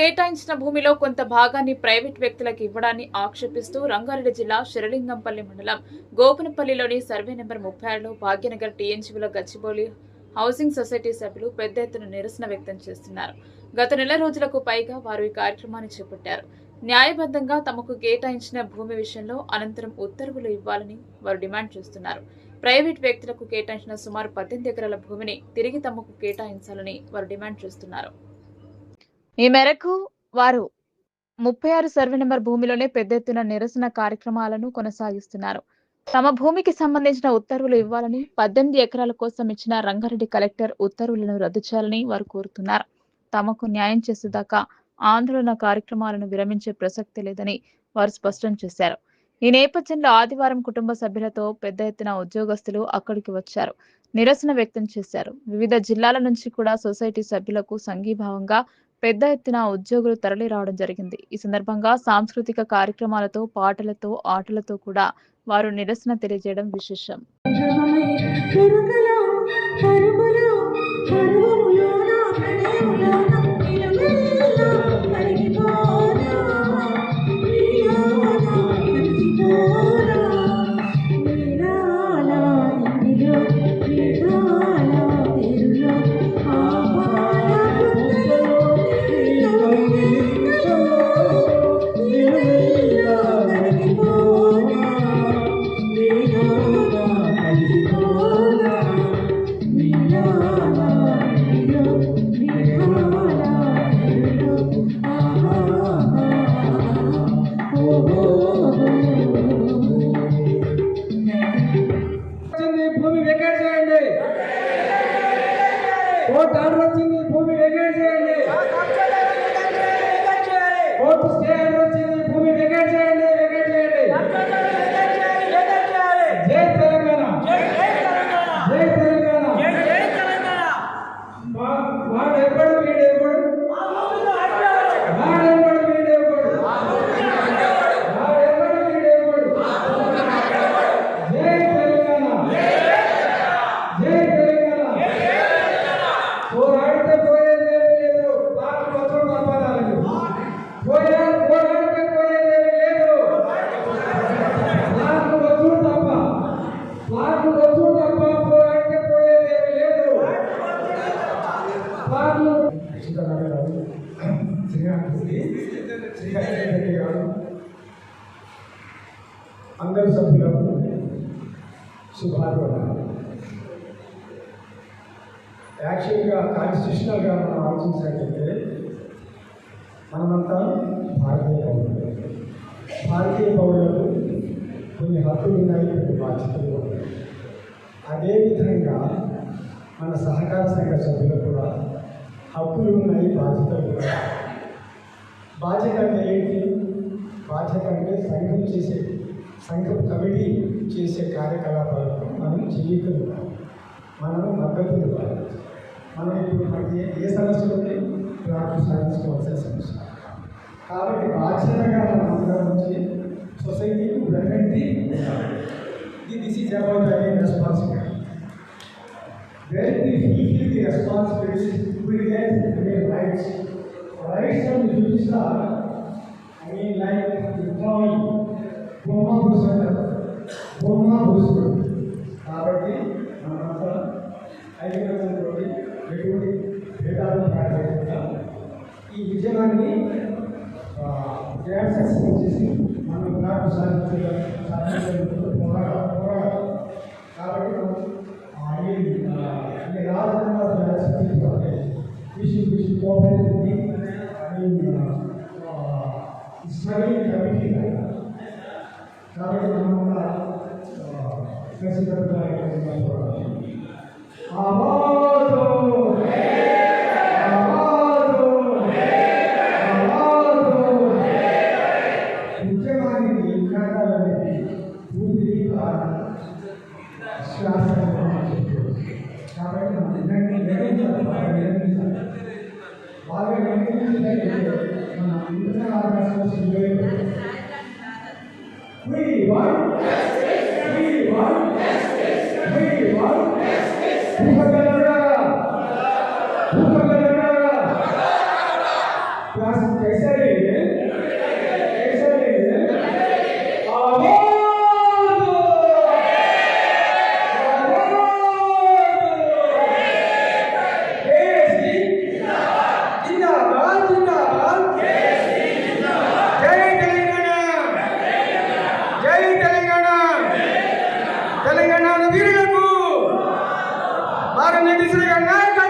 కేటాయించిన భూమిలో కొంత భాగాన్ని ప్రైవేట్ వ్యక్తులకు ఇవ్వడాన్ని ఆక్షేపిస్తూ రంగారెడ్డి జిల్లా శిరలింగంపల్లి మండలం గోపనపల్లిలోని సర్వే నెంబర్ ముప్పై ఆరులో భాగ్యనగర్ టీఎన్జీలో గచ్చిబౌలి హౌసింగ్ సొసైటీ సభ్యులు పెద్ద ఎత్తున నిరసన వ్యక్తం చేస్తున్నారు. గత నెల రోజులకు పైగా వారు ఈ కార్యక్రమాన్ని చేపట్టారు. న్యాయబద్ధంగా తమకు కేటాయించిన భూమి విషయంలో అనంతరం ఉత్తర్వులు ఇవ్వాలని వారు డిమాండ్ చేస్తున్నారు. ప్రైవేట్ వ్యక్తులకు కేటాయించిన సుమారు పద్దెనిమిది ఎకరాల భూమిని తిరిగి తమకు కేటాయించాలని వారు డిమాండ్ చేస్తున్నారు. ఈ మేరకు వారు ముప్పై ఆరు సర్వే నెంబర్ భూమిలోనే పెద్ద ఎత్తున నిరసన కార్యక్రమాలను కొనసాగిస్తున్నారు. తమ భూమికి సంబంధించిన ఉత్తర్వులు ఇవ్వాలని పద్దెనిమిది ఎకరాల కోసం ఇచ్చిన రంగారెడ్డి కలెక్టర్ ఉత్తర్వులను రద్దు చేయాలని వారు కోరుతున్నారు. తమకు న్యాయం చేసేదాకా ఆందోళన కార్యక్రమాలను విరమించే ప్రసక్తి లేదని వారు స్పష్టం చేశారు. ఈ నేపథ్యంలో ఆదివారం కుటుంబ సభ్యులతో పెద్ద ఎత్తున ఉద్యోగస్తులు అక్కడికి వచ్చారు. నిరసన వ్యక్తం చేశారు. వివిధ జిల్లాల నుంచి కూడా సొసైటీ సభ్యులకు సంఘీభావంగా పెద్ద ఎత్తున ఉద్యోగులు తరలి రావడం జరిగింది. ఈ సందర్భంగా సాంస్కృతిక కార్యక్రమాలతో పాటలతో ఆటలతో కూడా వారు నిరసన తెలియజేయడం విశేషం. వెకేట్ చేయండి. కోర్టు ఆర్డర్ వచ్చింది. నాకు వచ్చు తప్ప పోరాడితే లేదు. గారు అందరి సభ్యులకు శుభాకాంక్షలు యాక్చువల్గా కాన్స్టిట్యూషనల్గా మనం ఆలోచించాలంటే కొన్ని హక్కులు ఉన్నాయి కొన్ని బాధ్యతలు ఉన్నాయి అదేవిధంగా మన సహకార సంఘ సభ్యులకు కూడా హక్కులు ఉన్నాయి బాధ్యతలు కూడా బాధ్యత అంటే ఏంటి? బాధ్యత అంటే సంఘం చేసే సంఘం కమిటీ చేసే కార్యకలాపాలకు మనం జీవితం మనం మద్దతు ఇవ్వాలి. మనం ఇప్పుడు మనకి ఏ- ఏ సమస్యలు ఉంటే ప్లాట్లు సాధించుకోవాల్సిన సమస్య. కాబట్టి బాధ్యతగా మనం అందరం వచ్చి సొసైటీకి వెనక్కి this is about responsibility When we fulfill the responsibilities, we get the rights. Rights and duties are, I mean, like employee, Boma Bhusana, Boma Bhusana. కాబట్టి మనమంతా ఐక్యతతో ఎటువంటి భేదాలు ప్రారంభించకుండా ఈ విజయాన్ని గ్రాండ్ సక్సెస్ చేసి మనం నాకు సాధించగల సాధించగలుగుతున్న పోరాట పోరాటం కాబట్టి మనం ఆ, ఈ ఆ, ఈ రాజధాని విషయం విషయం కోఆపరేటివ్ స్ట్రగలింగ్ కమిటీ కాబట్టి మనం కూడా ఖచ్చితంగా ఆవాజో Gracias. తెలంగాణలో వీరులకు భారత నాయకులుగా